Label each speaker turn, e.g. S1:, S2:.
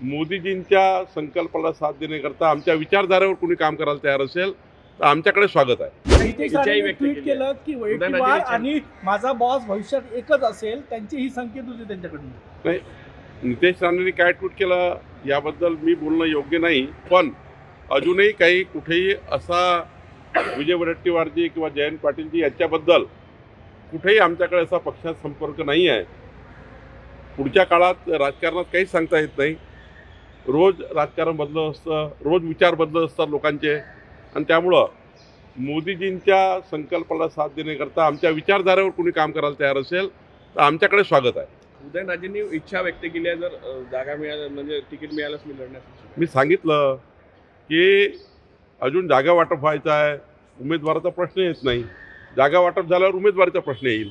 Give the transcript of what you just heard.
S1: मोदीजींच्या संकल्पाला साथ देण्याकरता आमच्या विचारधारेवर कोणी काम करायला तयार असेल तर आमच्याकडे स्वागत आहे.
S2: ट्विट
S3: केली
S2: की वैयक्तिक
S3: उदयनराजे
S2: वाद
S3: विचार-
S2: आणि माझा बॉस भविष्यात एकच असेल त्यांची ही संकेत होती त्यांच्याकडून.
S1: नितेश राणेंनी काय ट्विट केलं याबद्दल मी बोलणं योग्य नाही पण अजूनही काही कुठेही असा विजय वडेट्टीवारजी किंवा जयंत पाटीलजी यांच्याबद्दल कुठेही आमच्याकडे असा पक्षात संपर्क नाही आहे. पुढच्या काळात राजकारणात काहीच सांगता येत नाही. रोज राजकारण बदलत असतं रोज विचार बदलत असतात लोकांचे. आणि त्यामुळं मोदीजींच्या संकल्पाला साथ देण्याकरता आमच्या विचारधारेवर कोणी काम करायला तयार असेल तर आमच्याकडे स्वागत आहे.
S3: उदयनराजेंनी इच्छा व्यक्त केली आहे जर जागा मिळाल्या म्हणजे तिकीट मिळालंच मी लढण्यासाठी
S1: मी सांगितलं की अजून जागा वाटप व्हायचं आहे उमेदवाराचा प्रश्न येत नाही. जागा वाटप झाल्यावर उमेदवारीचा प्रश्न येईल.